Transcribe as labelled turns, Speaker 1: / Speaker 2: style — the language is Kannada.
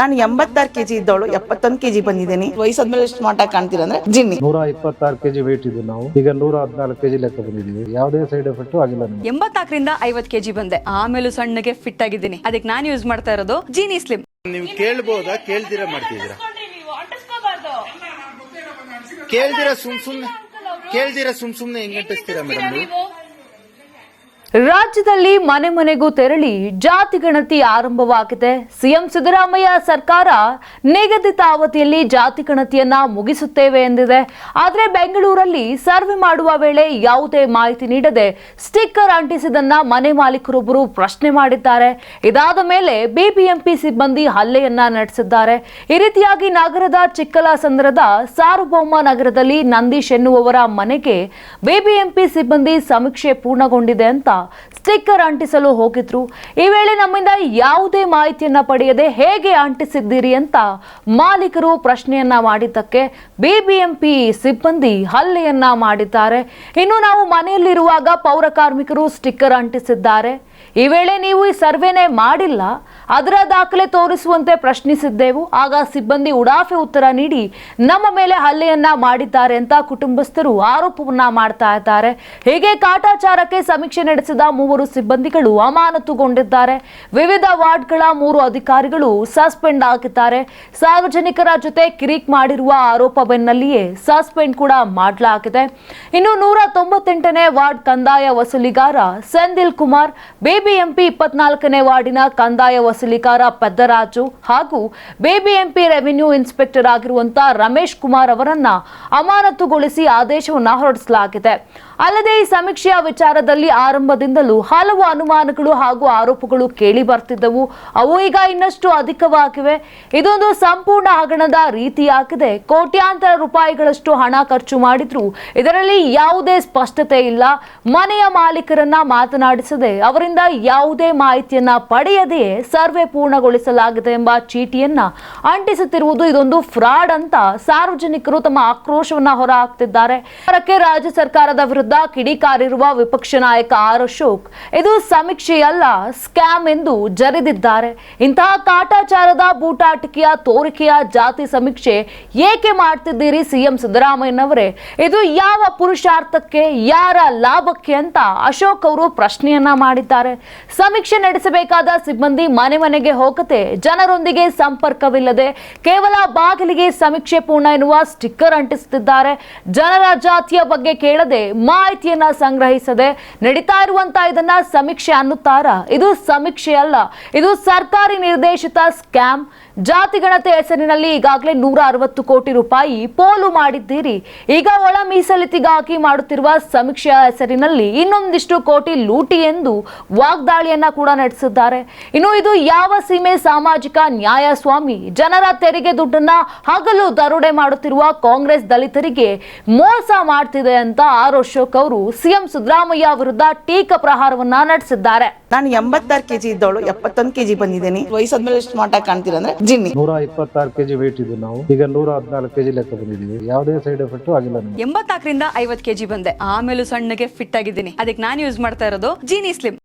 Speaker 1: ನಾನು ಎಂಬತ್ತಾರು ಕೆಜಿ ಇದ್ದವಳು ಎಪ್ಪತ್ತೊಂದು ಕೆಜಿ ಬಂದಿದ್ದೀನಿ. ವಯಸ್ಸಾದ್ಮೇಲೆ ಎಷ್ಟು ಮಾಟ ಕಾಣ್ತೀರ ಅಂದ್ರೆ ಜಿನ್ನಿ.
Speaker 2: ನೂರ ಇಪ್ಪತ್ತಾರು ಕೆಜಿ ವೇಟ್ ಇದ್ದು ನಾವು. ಈಗ ನೂರ ಹದಿನಾಲ್ಕು ಕೆಜಿ ಲೆಕ್ಕ ಬಂದಿದ್ದೀವಿ. ಯಾವುದೇ ಸೈಡ್ ಎಫೆಕ್ಟ್ ಆಗಿಲ್ಲ ನಮಗೆ.
Speaker 3: ಎಂಬತ್ನಾಲ್ಕರಿಂದ ಐವತ್ ಕೆಜಿ ಬಂದೆ. ಆಮೇಲೂ ಸಣ್ಣಗೆ ಫಿಟ್ ಆಗಿದ್ದೀನಿ. ಅದಕ್ಕೆ ನಾನು ಯೂಸ್ ಮಾಡ್ತಾ ಇರೋದು ಜೀನಿ ಸ್ಲಿಮ್
Speaker 4: ನೀವು ಕೇಳ್ಬೋದಾ? ಕೇಳ್ತೀರಾ ಮಾಡ್ತಿದ್ದೀರಾ? ಕೇಳ್ದಿರಾ ಸುಮ್ ಸುಮ್ನೆ ಕೇಳ್ದಿರಾ ಸುಮ್ ಸುಮ್ನೆ ಹೆಂಗ್ ಅಂಟಿಸ್ತೀರಾ ಮೇಡಮ್ ನೀವು?
Speaker 5: ರಾಜ್ಯದಲ್ಲಿ ಮನೆ ಮನೆಗೂ ತೆರಳಿ ಜಾತಿ ಗಣತಿ ಆರಂಭವಾಗಿದೆ. ಸಿಎಂ ಸಿದ್ದರಾಮಯ್ಯ ಸರ್ಕಾರ ನಿಗದಿತ ಅವಧಿಯಲ್ಲಿ ಜಾತಿ ಗಣತಿಯನ್ನ ಮುಗಿಸುತ್ತೇವೆ ಎಂದಿದೆ. ಆದರೆ ಬೆಂಗಳೂರಲ್ಲಿ ಸರ್ವೆ ಮಾಡುವ ವೇಳೆ ಯಾವುದೇ ಮಾಹಿತಿ ನೀಡದೆ ಸ್ಟಿಕ್ಕರ್ ಅಂಟಿಸಿದನ್ನ ಮನೆ ಮಾಲೀಕರೊಬ್ಬರು ಪ್ರಶ್ನೆ ಮಾಡಿದ್ದಾರೆ. ಇದಾದ ಮೇಲೆ ಬಿಬಿಎಂಪಿ ಸಿಬ್ಬಂದಿ ಹಲ್ಲೆಯನ್ನ ನಡೆಸಿದ್ದಾರೆ. ಈ ರೀತಿಯಾಗಿ ನಗರದ ಚಿಕ್ಕಲಾಸಂದ್ರದ ಸಾರ್ವಭೌಮ ನಗರದಲ್ಲಿ ನಂದೀಶ್ ಎನ್ನುವವರ ಮನೆಗೆ ಬಿಬಿಎಂಪಿ ಸಿಬ್ಬಂದಿ ಸಮೀಕ್ಷೆ ಪೂರ್ಣಗೊಂಡಿದೆ ಅಂತ ಸ್ಟಿಕ್ಕರ್ ಅಂಟಿಸಲು ಹೋಗಿದ್ರು. ಈ ವೇಳೆ ನಮ್ಮಿಂದ ಯಾವುದೇ ಮಾಹಿತಿಯನ್ನ ಪಡೆಯದೆ ಹೇಗೆ ಅಂಟಿಸಿದ್ದೀರಿ ಅಂತ ಮಾಲೀಕರು ಪ್ರಶ್ನೆಯನ್ನ ಮಾಡಿದ್ದಕ್ಕೆ ಬಿಬಿಎಂಪಿ ಸಿಬ್ಬಂದಿ ಹಲ್ಲೆಯನ್ನ ಮಾಡಿದ್ದಾರೆ. ಇನ್ನು ನಾವು ಮನೆಯಲ್ಲಿರುವಾಗ ಪೌರ ಕಾರ್ಮಿಕರು ಸ್ಟಿಕ್ಕರ್ ಅಂಟಿಸಿದ್ದಾರೆ. ಈ ವೇಳೆ ನೀವು ಈ ಸರ್ವೆನೇ ಮಾಡಿಲ್ಲ. ಅದರ ದಾಖಲೆ ತೋರಿಸುವಂತೆ ಪ್ರಶ್ನಿಸಿದ್ದೆವು. ಆಗ ಸಿಬ್ಬಂದಿ ಉಡಾಫೆ ಉತ್ತರ ನೀಡಿ, ನಮ್ಮ ಮೇಲೆ ಹಲ್ಲೆಯನ್ನ ಮಾಡಿದ್ದಾರೆ ಅಂತ ಕುಟುಂಬಸ್ಥರು ಆರೋಪವನ್ನ ಮಾಡ್ತಾ ಇದ್ದಾರೆ. ಹೀಗೆ ಕಾಟಾಚಾರಕ್ಕೆ ಸಮೀಕ್ಷೆ ನಡೆಸಿದ ಮೂವರು ಸಿಬ್ಬಂದಿಗಳು ಅಮಾನತುಗೊಂಡಿದ್ದಾರೆ. ವಿವಿಧ ವಾರ್ಡ್ಗಳ ಮೂರು ಅಧಿಕಾರಿಗಳು ಸಸ್ಪೆಂಡ್ ಆಗಿದ್ದಾರೆ. ಸಾರ್ವಜನಿಕರ ಜೊತೆ ಕಿರಿಕ್ ಮಾಡಿರುವ ಆರೋಪ ಬೆನ್ನಲ್ಲಿಯೇ ಸಸ್ಪೆಂಡ್ ಕೂಡ ಮಾಡಲಾಗಿದೆ. ಇನ್ನು ನೂರ ತೊಂಬತ್ತೆಂಟನೇ ವಾರ್ಡ್ ಕಂದಾಯ ವಸೂಲಿಗಾರ ಸೆಂದಿಲ್ ಕುಮಾರ್, ಬಿಬಿಎಂಪಿ ಇಪ್ಪತ್ನಾಲ್ಕನೇ ವಾರ್ಡಿನ ಕಂದಾಯ ವಸೂಲಿಗಾರ ಪೆದ್ದರಾಜು ಹಾಗೂ ಬಿಬಿಎಂಪಿ ರೆವಿನ್ಯೂ ಇನ್ಸ್ಪೆಕ್ಟರ್ ಆಗಿರುವಂತಹ ರಮೇಶ್ ಕುಮಾರ್ ಅವರನ್ನ ಅಮಾನತುಗೊಳಿಸಿ ಆದೇಶವನ್ನು ಹೊರಡಿಸಲಾಗಿದೆ. ಅಲ್ಲದೆ ಈ ಸಮೀಕ್ಷೆಯ ವಿಚಾರದಲ್ಲಿ ಆರಂಭದಿಂದಲೂ ಹಲವು ಅನುಮಾನಗಳು ಹಾಗೂ ಆರೋಪಗಳು ಕೇಳಿ ಬರ್ತಿದ್ದವು. ಅವು ಈಗ ಇನ್ನಷ್ಟು ಅಧಿಕವಾಗಿವೆ. ಇದೊಂದು ಸಂಪೂರ್ಣ ಹಗರಣದ ರೀತಿಯಾಗಿದೆ. ಕೋಟ್ಯಾಂತರ ರೂಪಾಯಿಗಳಷ್ಟು ಹಣ ಖರ್ಚು ಮಾಡಿದ್ರು ಇದರಲ್ಲಿ ಯಾವುದೇ ಸ್ಪಷ್ಟತೆ ಇಲ್ಲ. ಮನೆಯ ಮಾಲೀಕರನ್ನ ಮಾತನಾಡಿಸದೆ ಅವರಿಂದ ಯಾವುದೇ ಮಾಹಿತಿಯನ್ನ ಪಡೆಯದೆಯೇ ಸರ್ವೆ ಪೂರ್ಣಗೊಳಿಸಲಾಗಿದೆ ಎಂಬ ಚೀಟಿಯನ್ನ ಅಂಟಿಸುತ್ತಿರುವುದು ಇದೊಂದು ಫ್ರಾಡ್ ಅಂತ ಸಾರ್ವಜನಿಕರು ತಮ್ಮ ಆಕ್ರೋಶವನ್ನ ಹೊರಹಾಕ್ತಿದ್ದಾರೆ. ರಾಜ್ಯ ಸರ್ಕಾರದ ವಿರುದ್ಧ ಕಿಡಿಕಾರಿರುವ ವಿಪಕ್ಷ ನಾಯಕ ಆರ್ ಅಶೋಕ್. ಇದು ಸಮೀಕ್ಷೆಯಲ್ಲ, ಸ್ಕ್ಯಾಮ್ ಎಂದು ಜರಿದಿದ್ದಾರೆ. ಇಂತಹ ಕಾಟಾಚಾರದ ಬೂಟಾಟಿಕೆಯ ತೋರಿಕೆಯ ಜಾತಿ ಸಮೀಕ್ಷೆ ಏಕೆ ಮಾಡ್ತಿದ್ದೀರಿ ಸಿಎಂ ಸಿದ್ದರಾಮಯ್ಯನವರೇ? ಇದು ಯಾವ ಪುರುಷಾರ್ಥಕ್ಕೆ, ಯಾರ ಲಾಭಕ್ಕೆ ಅಂತ ಅಶೋಕ್ ಅವರು ಪ್ರಶ್ನೆಯನ್ನ ಮಾಡಿದ್ದಾರೆ. ಸಮೀಕ್ಷೆ ನಡೆಸಬೇಕಾದ ಸಿಬ್ಬಂದಿ ಮನೆ ಮನೆಗೆ ಹೋಗದೆ ಜನರೊಂದಿಗೆ ಸಂಪರ್ಕವಿಲ್ಲದೆ ಕೇವಲ ಬಾಗಿಲಿಗೆ ಸಮೀಕ್ಷೆ ಪೂರ್ಣ ಎನ್ನುವ ಸ್ಟಿಕ್ಕರ್ ಅಂಟಿಸುತ್ತಿದ್ದಾರೆ. ಜನರ ಜಾತಿಯ ಬಗ್ಗೆ ಕೇಳದೆ ಮಾಹಿತಿಯನ್ನ ಸಂಗ್ರಹಿಸದೆ ನಡೀತಾ ಇರುವಂತ ಇದನ್ನ ಸಮೀಕ್ಷೆ ಅನ್ನುತ್ತಾರ? ಇದು ಸಮೀಕ್ಷೆ ಅಲ್ಲ. ಇದು ಸರ್ಕಾರಿ ನಿರ್ದೇಶಿತ ಸ್ಕ್ಯಾಮ್. ಜಾತಿ ಗಣತಿ ಹೆಸರಿನಲ್ಲಿ ಈಗಾಗಲೇ ನೂರ ಅರವತ್ತು ಕೋಟಿ ರೂಪಾಯಿ ಪೋಲು ಮಾಡಿದ್ದೀರಿ. ಈಗ ಒಳ ಮೀಸಲಿತಿಗಾಗಿ ಮಾಡುತ್ತಿರುವ ಸಮೀಕ್ಷೆಯ ಹೆಸರಿನಲ್ಲಿ ಇನ್ನೊಂದಿಷ್ಟು ಕೋಟಿ ಲೂಟಿ ಎಂದು ವಾಗ್ದಾಳಿಯನ್ನ ಕೂಡ ನಡೆಸಿದ್ದಾರೆ. ಇನ್ನು ಇದು ಯಾವ ಸೀಮೆ ಸಾಮಾಜಿಕ ನ್ಯಾಯ ಸ್ವಾಮಿ ಜನರ ತೆರಿಗೆ ದುಡ್ಡನ್ನ ಹಗಲು ದರೋಡೆ ಮಾಡುತ್ತಿರುವ ಕಾಂಗ್ರೆಸ್ ದಲಿತರಿಗೆ ಮೋಸ ಮಾಡ್ತಿದೆ ಅಂತ ಆರ್ ಅಶೋಕ್ ಅವರು ಸಿಎಂ ಸಿದ್ದರಾಮಯ್ಯ ವಿರುದ್ಧ ಟೀಕಾ ಪ್ರಹಾರವನ್ನ ನಡೆಸಿದ್ದಾರೆ.
Speaker 1: ನಾನು ಎಂಬತ್ತಾರು ಕೆಜಿ ಇದ್ದವಳು ಎಪ್ಪತ್ತೊಂದು ಕೆಜಿ ಬಂದಿದ್ದೀನಿ. ವಯಸ್ಸಾದ್ಮೇಲೆ ಸ್ಮಾರ್ಟ್ ಆಗಿ ಕಾಣ್ತೀರ ಅಂದ್ರೆ ಜಿನ್ನಿ.
Speaker 2: ನೂರ ಇಪ್ಪತ್ತಾರು ಕೆಜಿ ವೇಟ್ ಇದ್ದು ನಾವು. ಈಗ ನೂರ ಹದಿನಾಲ್ಕು ಕೆಜಿ ಲೆಕ್ಕ ಬಂದಿದ್ದೀವಿ. ಯಾವುದೇ ಸೈಡ್ ಎಫೆಕ್ಟ್ ಆಗಿಲ್ಲ
Speaker 3: ಎಂಬತ್ನಾಲ್ಕರಿಂದ ಐವತ್ ಕೆಜಿ ಬಂದೆ. ಆಮೇಲೆ ಸಣ್ಣಗೆ ಫಿಟ್ ಆಗಿದ್ದೀನಿ. ಅದಕ್ಕೆ ನಾನು ಯೂಸ್ ಮಾಡ್ತಾ ಇರೋದು ಜೀನಿ ಸ್ಲಿಮ್